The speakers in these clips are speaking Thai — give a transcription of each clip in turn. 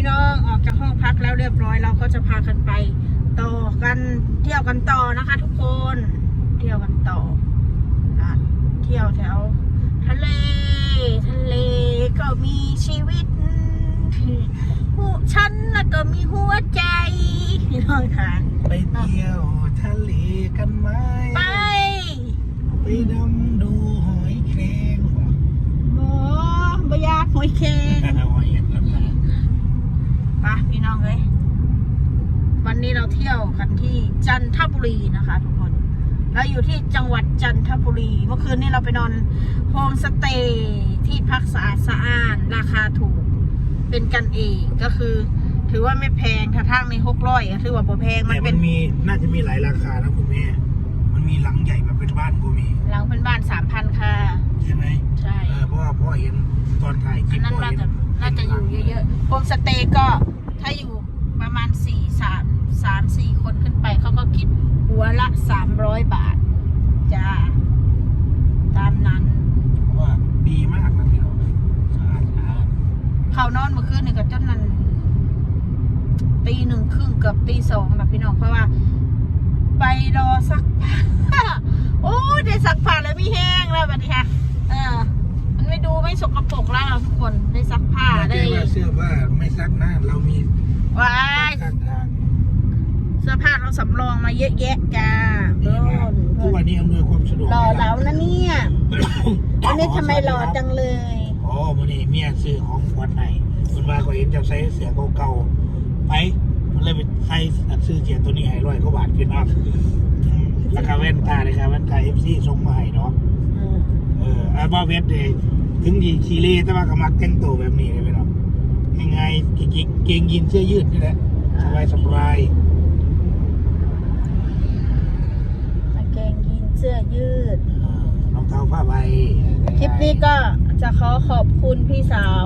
พี่น้องออกจากห้องพักแล้วเรียบร้อยเราก็จะพากันไปต่อกันเที่ยวกันต่อนะคะ ทุกคนเที่ยวกันต่ออะเที่ยวแถว ทะเล ทะเลก็มีชีวิตหูฉันน่ะก็มีหัวใจพี่น้องค่ะไปเที่ยวทะเลกันไหมไปไปดำดูหอยแครงบ่โอ้บยากหอยแครง หอยอันนั้นนะ ไปพี่น้องเลยวั นนี้เราเที่ยวกันที่จันทบุรีนะคะ ทุกคน เราอยู่ที่จังหวัดจันทบุรี เมื่อคืนนี้เราไปนอนโฮมสเตย์ที่พักสะอาดสะอ้านราคาถูก เป็นกันเองก็คือ ถือว่าไม่แพงถ้าทางในหกร้อยถือว่าบ่แพงมันแต่เป็มันนมีน่าจะมีหลายราคานะคุณแม่ มันมีหลังใหญ่แบบเป็นบ้านก็มี หลังเป็นบ้านสามพันค่ะ ใช่ไหมใช่ เออเพราะว่าพ่อเห็นตอนถ่ายคอัลินปนั้นพ่อน่าเห็นจะน่าจะอยู่เยอะๆโฮมสเตย์ก็ถ้าอยู่ประมาณสี่สาม สามสี่คนขึ้นไปเขาก็คิดหัวละสามร้อยบาท จ้า ตามนั้น เพราะว่าดีมากนะพี่น้องสะอาดสะอาดเขานอนเมื่อคืนนี่ก็จนนั้นตีหนึ่งครึ่งเกือบตีสองแบบพี่น้องเพราะว่า ไปรอซักผ้าโอ้ยได้ซักผ้าแล้วมีแห้งแล้วบัดนี้ค่ะเออ มันไม่ดูไม่สกปรกแล้วทุกคนได้ซักผ้าไม่ได้ใช่ว่าเสื้อผ้าไม่ซักหน้าเรามีว้ายข้างทาง เสื้อผ้าเราสำรองมาเยอะแยะจ้าดีมากทุกวันนี้อำนวยความสะดวกหล่อแล้วนะเนี่ยวันนี้ทำไมหล่อจังเลยอ๋อวันนี้เมียซื้อของขวัญให้คุณว่าก็เห็นเจะใส่เสือเก่าๆไปมันเลยไปใส่ซื้อเสียตัวนี้ให้ร้อยกว่าบาทขึ้นอัพราคาแว่นตาเลยครับแว่นตาเอฟซีส่งมาให้เนาะอืมเอออาบ้าเวทเดย์ถึงยีคีรีแต่ว่าก็มักแต่งตัวแบบนี้เลยพี่น้องง่ายๆกิ๊กๆเกงยีนเสื้อยืดนี่แหละสบายสบาย กางเกงยีน เสื้อยืดเออรองเท้าผ้าใบคลิปนี้ก็จะขอขอบคุณพี่สาว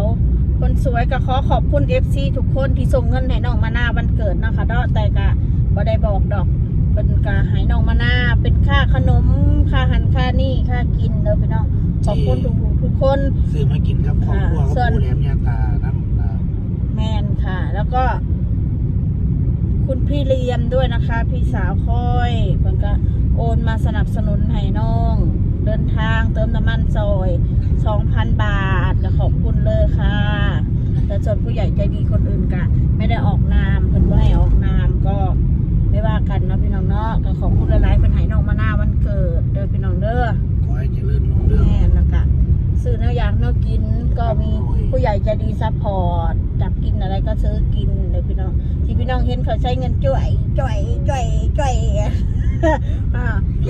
คนสวยก็ขอขอบคุณ FC ทุกคนที่ส่งเงินให้น้องมานาวันเกิดนะคะเนาะแต่ก็บ่ได้บอกดอกเป็นกาให้น้องมานาเป็นค่าขนมค่าหันค่านี่ค่ากินเด้อพี่น้องขอบคุณทุกทุกคนซื้อมากินครับครอบครัวค่ะส่เขาวนผู้แหลมยาตาน้ำตาแมนค่ะ แล้วก็ คุณพี่เลียมด้วยนะคะ พี่สาวค่อยเพิ่นก็ โอนมาสนับสนุนให้น้อง เดินทางเติมน้ำมันซอย 2,000 บาทก็ขอบคุณเลยค่ะ แต่จนผู้ใหญ่ใจดีคนอื่นกะ ไม่ได้ออกนามเพิ่นว่า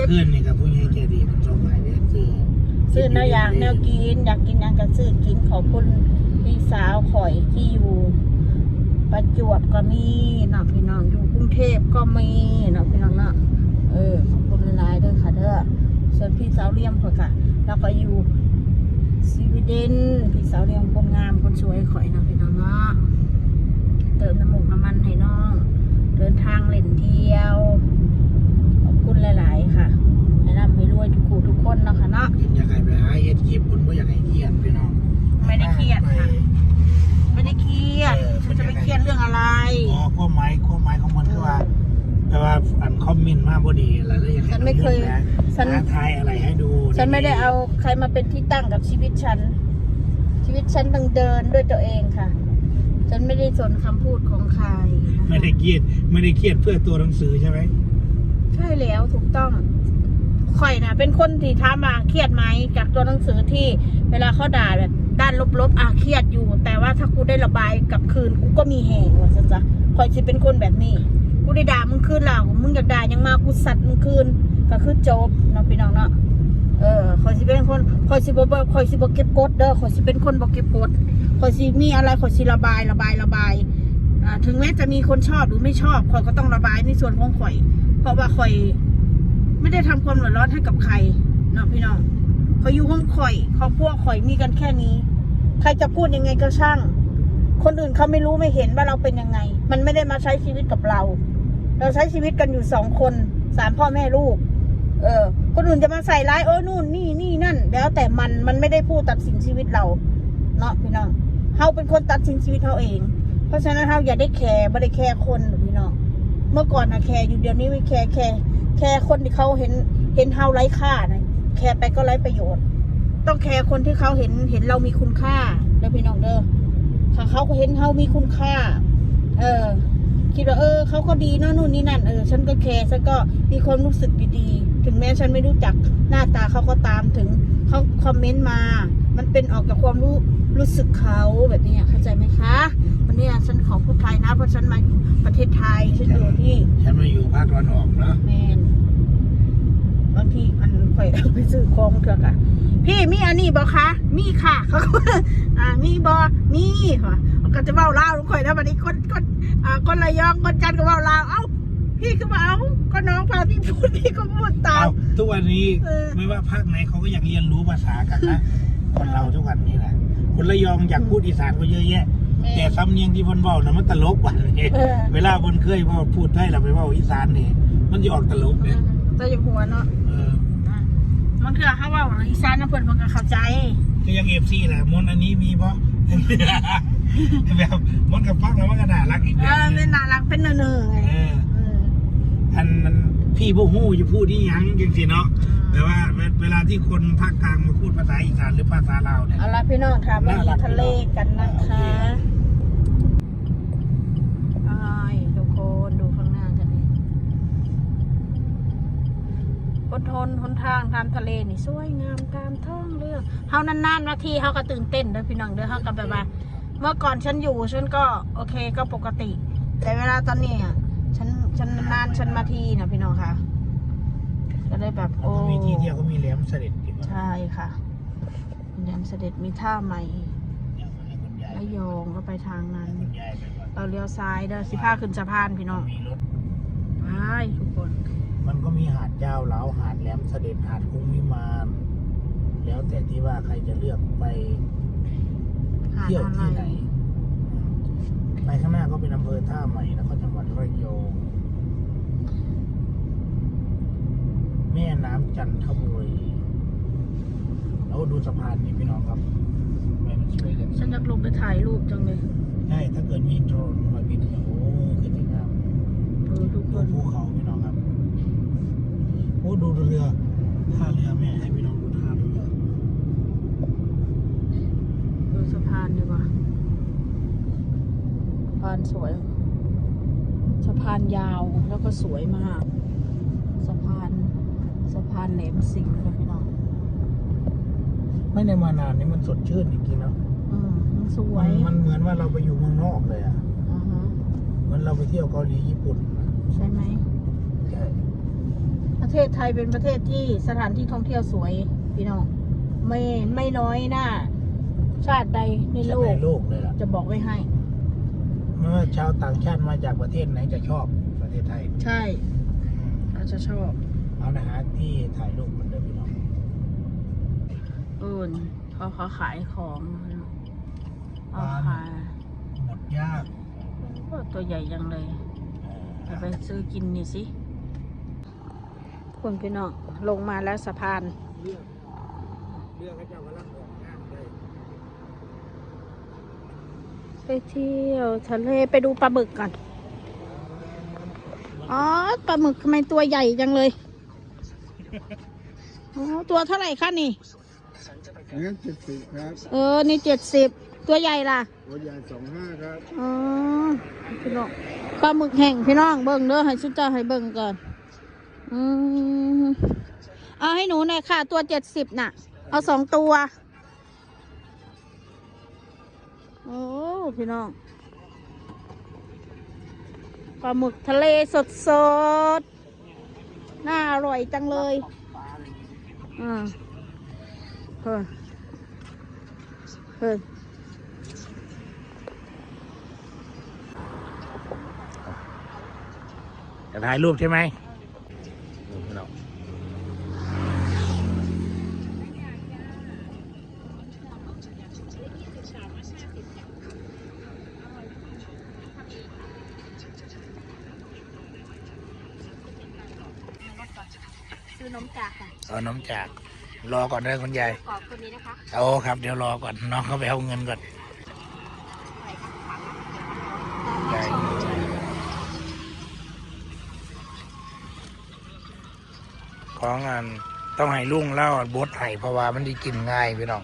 เมื่อนนี่กับผู้ใหญ่ใจดีมันส่งมาเนี่ยซื้อซื้อเนื้อย่างเนื้อกิน อยากกินหยังก็ซื้อกินขอบคุณพี่สาวข่อยที่อยู่ประจวบก็มีเนาะพี่น้องอยู่กรุงเทพก็มีเนาะพี่น้องเนาะเออขอบคุณหลายๆเด้อค่ะเด้อส่วนพี่สาวเลี่ยมข่อยค่ะแล้วก็อยู่สวีเดนพี่สาวเรียงคนงามคนสวยข่อยนะพี่น้องเนาะเติมน้ำมูกน้ำมันให้น้อง เดินทางเล่นเที่ยว คุณหลาย ๆ ค่ะแนะนำให้รวยทุกคู่ทุกคนเนาะค่ะเนาะกินอยากให้ไปหาเฮ็ดคลิปคนก็อยากให้เครียดพี่น้องไม่ได้เครียดค่ะ ไม่ได้เครียดฉันจะไปเครียดเรื่องอะไรอ๋อข้อหมายข้อหมายของมันคือว่าแปลว่าอันคอมเมนต์มาบ่ดีแล้วเลยอยากให้ฉันไม่เคยน้องฉันหาทายอะไรให้ดู ฉันไม่ได้เอาใครมาเป็นที่ตั้งกับชีวิตฉัน ชีวิตฉันต้องเดินด้วยตัวเองค่ะ ฉันไม่ได้สนคำพูดของใครนะคะไม่ได้เครียด ไม่ได้เครียดเพื่อตัวหนังสือใช่ไหม ใช่แล้วถูกต้องข่อยนะเป็นคนที่ถามาเครียดไหมจากตัวหนังสือที่เวลาเขาด่าแบบด้านลบๆอะเครียดอยู่ แต่ว่าถ้ากูได้ระบายกลับคืนกูก็มีแหงว่าซะจ้ะข่อยจะเป็นคนแบบนี้ กูได้ด่ามึงคืนแล้วมึงอยากด่ายังมากูสัตว์มึงคืนก็คือจบเนาะพี่น้องเนาะเออข่อยสิเป็นคนข่อยสิบ่บ่ข่อยสิบ่เก็บกดเด้อข่อยสิเป็นคนบ่เก็บกดข่อยสิมีอะไรข่อยสิระบายระบายระบายอ่าถึงแม้จะมีคนชอบหรือไม่ชอบข่อยก็ต้องระบายในส่วนของข่อย เพราะว่าข่อย ไม่ได้ทำความเดือดร้อนให้กับใครเนาะพี่น้องเข่อยู่ห้องข่อยครอบครัวข่อยมีกันแค่นี้ ใครจะพูดยังไงก็ช่าง คนอื่นเขาไม่รู้ไม่เห็นว่าเราเป็นยังไง มันไม่ได้มาใช้ชีวิตกับเรา เราใช้ชีวิตกันอยู่สองคนสามพ่อแม่ลูก เออ คนอื่นจะมาใส่ร้ายเออนู่นนี่นี่นั่น แล้วแต่มันมันไม่ได้พูดตัดสินชีวิตเราเนาะพี่น้องเขาเป็นคนตัดสินชีวิตเขาเอง เพราะฉะนั้นเราอย่าได้แคร์ไม่ได้แคร์คน เมื่อก่อนนะแคร์อยู่เดี๋ยวนี้ไม่แคร์แคร์แคร์คนที่เขาเห็นเห็นเฮาไร้ค่านะแคร์ไปก็ไร้ประโยชน์ ต้องแคร์คนที่เขาเห็นเห็นเรามีคุณค่าเด้อพี่น้องเด้อถ้าเขาเห็นเรามีคุณค่า เออ คิดว่าเออเขาก็ดีเนอะนู่นนี่นั่นเออฉันก็แคร์ฉันก็มีความรู้สึกดีๆถึงแม้ฉันไม่รู้จักหน้าตาเขาก็ตามถึงเขาคอมเมนต์มา มันเป็นออกจากความรู้รู้สึกเขาแบบนี้เข้าใจไหมคะ วันนี้ฉันขอพูดไทยนะ เพราะฉันมาอยู่ประเทศไทยฉันอยู่ที่ฉันมาอยู่ภาคตะวันออกเนาะแมนบางทีมันค่อยเอาไปซื้อของเถอะค่ะพี่มีอันนี้บอคะมีค่ะเขาก็ว่าอ่ามีบอมีค่ะก็จะเว้าลาวค่อยแล้ววันนี้คนคนอ่าคนระยองคนจันทร์ก็เว้าลาวเอ้าพี่ก็มาเอาก็น้องพาพี่พูดพี่ก็พูดตามเอาทุกวันนี้เออไม่ว่าภาคไหนเขาก็อยากเรียนรู้ภาษากันนะคนเราทุกวันนี้แหละคนระยองอยากพูดอีสานก็เยอะแยะ แต่สำเนียงที่เพ่นเว้านะมันตลกกว่านี่เออ เวลาเพ่นเคยเว่าพูดไทยเราไปเว่าอีสานนี่มันจะออกตลกเนี่ยตัวอย่างหัวเนาะเอออะมันคือเขาเว่าอีสานนะเพื่อนเพิ่นก็เข้าใจ ก็ยังเอฟซีแหละมนต์อันนี้มีปะ แบบมนต์กับฟังแล้วมันก็น่ารักอีกเอแบบอหเป็นึ่นงน่ารักเป็นเนอๆไงเออเอออันนั้นพี่ผู้ฮู้จะพูดที่ยังจริงๆเนาะ แต่ว่าเวเวลาที่คนภาคกลางมาพูดภาษาอีสานหรือภาษาลาวเนี่ย เอาละพี่น้องค่ะมาอยู่ทะเลกันนะคะไอ้ทุกคนดูข้างหน้ากันนี่บนทนหนทางตามทะเลนี่สวยงามตามท้องเรื่องเฮานานๆนาทีเฮาก็ตื่นเต้นเด้อพี่น้องเด้อเฮาก็แบบว่า เมื่อก่อนฉันอยู่ฉันก็โอเคก็ปกติ แต่เวลาตอนนี้อะฉันฉันนานฉันมาทีนะพี่น้องค่ะ ก็เลยแบบแล้วโอ้ก็มีที่เที่ยวก็มีแหลมเสด็จที่ว่าใช่ค่ะแดนเสด็จมีท่าใหม่อยากให้คุณยายระยองก็ไปทางนั้นให้คุณยายไปก่อนเราเลี้ยวซ้ายเด้อสิพาขึ้นสะพานพี่น้องมีรถไปทุกคน มันก็มีหาดยาวเหลาหาดแหลมเสด็จหาดกุ้งวิมานแล้วแต่ที่ว่าใครจะเลือกไปหาดเที่ยวอะไรที่ไหนอืมไปข้างหน้าก็เป็นอำเภอท่าใหม่แล้วก็จังหวัดระยอง แม่น้ำจันทบุรีแล้วดูสะพานนี่พี่น้องครับแม่มันสวยจังฉันอยากลงไปถ่ายรูปจังเลยใช่ถ้าเกิดมีโดรนมาบินเนี่ยโอ้คือจะงามเออทุกคดูนภูเขาพี่น้องครับโอ้ดูเรือท่าเรือแม่ให้พี่น้องดูท่าเรือดูสะพานดีกว่าสะพานสวย สะพานยาวแล้วก็สวยมากสะพาน สะพานแหลมสิงห์นะพี่น้องไม่ได้มานานนี่มันสดชื่นจริงๆเนาะอืมมันสวมันยมันเหมือนว่าเราไปอยู่เมืองนอกเลยอะอ่าฮะเหมือนเราไปเที่ยวเกาหลีญี่ปุ่นนะใช่ไหม ใช่ประเทศไทยเป็นประเทศที่สถานที่ท่องเที่ยวสวย พี่น้อง ไม่ไม่น้อยหน้า ชาติใดในโลก ในโลกเลยล่ะจะบอกไว้ให้ ไม่ว่าชาวต่างชาติมาจากประเทศไหนจะชอบประเทศไทย ใช่อืมเราจะชอบ เอานะฮะที่ถ่ายรูปมันเดิมพี่น้องอื่นเขาเขาขายของเอาขายหมดยากโอ้ตัวใหญ่ยังเลยเอจะอไปซื้อกินนี่สิคุณพี่น้องลงมาแล้วสะพานเรื่องเรื่องให้เจ้ากำลังออกงานเลยไปเที่ยวทะเลไปดูปลาหมึกก่อน อ๋อปลาหมึกทำไมตัวใหญ่จังเลย อ๋อตัวเท่าไหร่คะนี่ อันนั้นเจ็ดสิบครับเออ นี่เจ็ดสิบ ตัวใหญ่ล่ะหัวใหญ่สองห้าครับอ๋อ พี่น้อง ปลาหมึกแห้งพี่น้องเบิ่งเด้อให้ชุดเจ้าให้เบิ่งก่อน อืมเอาให้หนูหน่อยค่ะ ตัวเจ็ดสิบน่ะ เอาสองตัว โอ้ พี่น้อง ปลาหมึกทะเลสดสดๆ น่าอร่อยจังเลย อ่าเฮ้ยเฮ้ยจะถ่ายรูปใช่ไหม ซื้อนมจากค่ะเอน้จาก รอก่อนนะคุณยายกรอบคนนี้นะคะเอาครับ เดี๋ยวรอก่อนน้องเขาไปเอาเงินก่อนของอันต้องให้ลุงเล่าบดไห้เพราะว่ามันได้กินง่ายพี่น้อง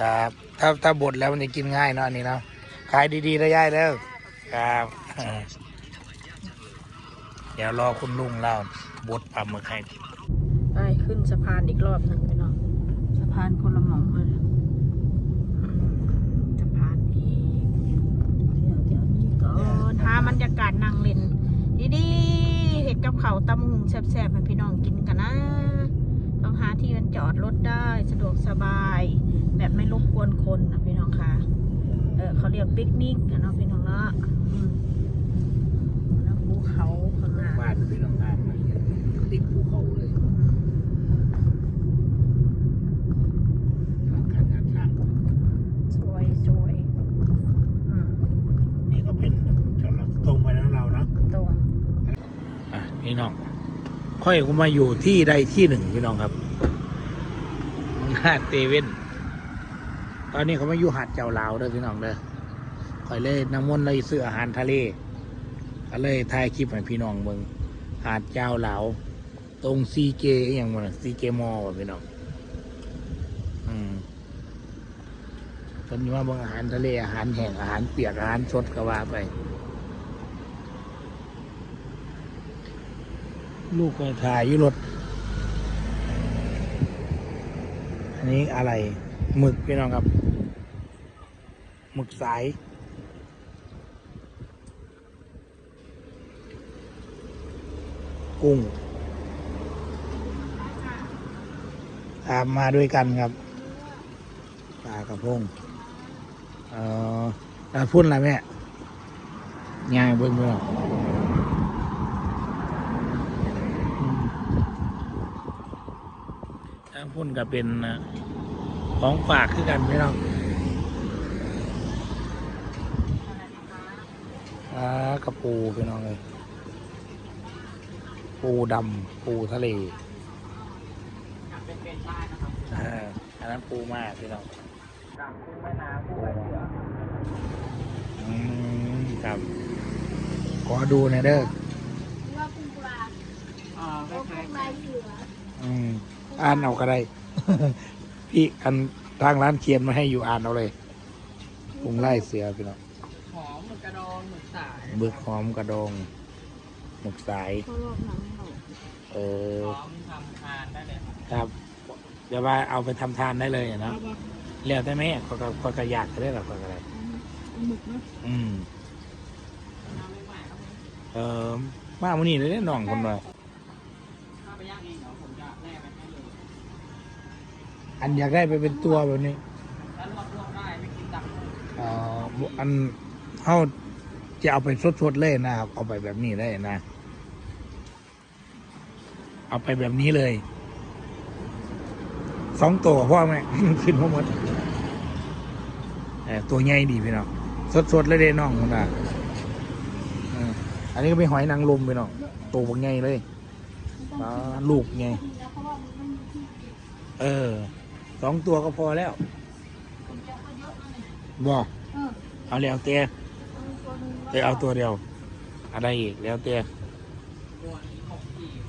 ครับ ถ้าถ้าบดแล้วมันจะกินง่ายเนาะอันนี้เนาะขายดีๆนะยายแล้วครับ เดี๋ยวรอคุณลุงเล่า บดปลาหมึกให้ไปขึ้นสะพานอีกรอบหนึ่งไปเนาะสะพานคนละหมองเลยอืมสะพานอีกเดี๋ยวเดี๋ยวนี้ก่อนหาบรรยากาศนั่งเล่นดีๆเห็ดกับเขาวตำหุงแซ่บๆให้พี่น้องกินกันนะต้องหาที่มันจอดรถได้สะดวกสบาย แบบไม่รบกวนคนนะพี่น้องค่ะเออเขาเรียกปิกนิกนะเนาะพี่น้องเนาะอืมแล้วภูเขาข้างหน้าบ้านพี่น้องงามเลย ติดภูเขาเลยทางการทางสวยสวยอืมนี่ก็เป็นจอดรถตรงไปแล้วเราเนาะตรงอะพี่น้อง ค่อยก็มาอยู่ที่ใดที่หนึ่งพี่น้องครับหาดเตเว่นตอนนี้เขามาอยู่หาดเจ้าลาวเด้อพี่น้องเด้อค่อยเลยน้ำมนต์เลยซื้ออาหารทะเลก็เลยถ่ายคลิปให้พี่น้องเบิ่งหาดเจ้าลาว ตรงซีเจอย่างมันซีเจมอว่ะพี่น้องอืมเพิ่นอยู่ว่าบิ่งอาหารทะเลอาหารแห้งอาหารเปียกอาหารสดก็ว่าไป ลูกไปถ่ายยุรถอันนี้อะไรหมึกพี่น้องครับหมึกสายกุ้ง ตามมาด้วยกันครับปลากระพงเอ่อแล้วพุ่นอะไรแม่ย่างเบิ่งเบิ่งทาพุ่นก็เป็นของฝากคือกันพี่น้องอ่ากระปูพี่น้องเลยปูดำปูทะเล อ่าอันนั้นปูมากพี่น้องอืมครับ ขอดูหน่อยเด้อว่าปูปลาอ่าคล้ายลายเหลืออืมอ่านเอาก็ได้ พี่อันทางร้านเขียนมาให้อยู่อ่านเอาเลยปรุงไล่เสือพี่น้องๆหอมหมึกกระดองหมึกสายบึกหอมกระดองหมกสายเขาลอกหนังเขาเออพร้อมทำทานได้เลยครับ ครับ เดี๋ยวว่าเอาไปทำทานได้เลยอะเนาะแล้วได้ไหมก็ก็ก็ก็อยากจะได้หรอกก็อะไรหมึกนะอืมน้ำไม่ไหวครับเออมาวันนี้เลยได้น้องคนว่าถ้าไปย่างเองเดี๋ยวผมจะแล่ไปให้เลยอันอยากได้ไปเป็นตัวแบบนี้แล้วลวกลวกได้ไม่กินตังค์เอ่ออันเขาจะเอาไปสดๆเลยนะครับเอาไปแบบนี้ได้นะ เอาไปแบบนี้เลย สองตัวพ่อแม่ขึ้นพ่อหมดเอ่ตัวใหญ่ดีพี่น้องสดๆเลยเด้น้องคนน่ะอออันนี้ก็เป็นหอยนางรมพี่น้องตัวบักใหญ่เลยลูกไงเออสองตัวก็พอแล้วบอกเอาแล้วเตี้ยเออเอาตัวเดียว อะไรอีกแล้วเตี้ยตัวนี้หกขีด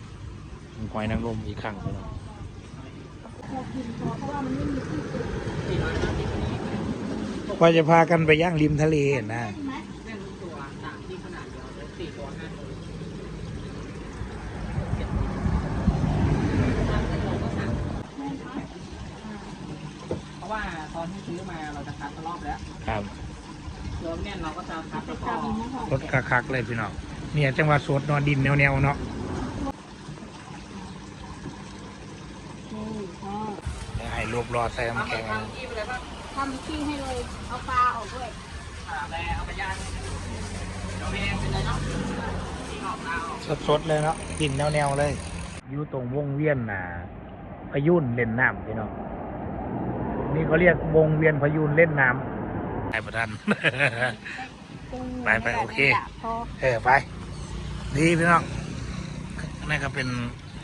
หอยนางรมอีกครั้งพี่น้อง สี่ร้อยห้าสิบนี้ ว่าจะพากันไปย่างริมทะเลนะเล่นทุกตัวต่างที่ขนาดเดียวเลยสี่ตัวห้าตัวเจ็ดตัวถ้าเป็นโลก็สั่งเพราะว่าตอนที่ซื้อมาเราจะคัดตะรอบแล้ว ครับเริ่มเนี่ยเราก็จะคัดแล้วก็รถคักๆเลยพี่น้องเนี่ยจังหวัดสดนอนดินแนวๆเนาะให้รวบรอใส่น้ำแข็งทำที่ไปเลยป่ะทำขี้ให้เลยเอาปลาออกด้วยอ่าแม่เอาไปย่าเราไปเองไปเลยเนาะกตาออกสดๆเลยเนาะดินแนวๆเลยอยู่ตรงวงเวียนน่ะพายุนเล่นน้ำพี่น้องนี่เขาเรียกวงเวียนพายุนเล่นน้ำไอ้ประทันไปไปโอเคเออไป ดีพี่น้องนั่นก็เป็น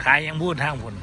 ขายยังพูดทางผล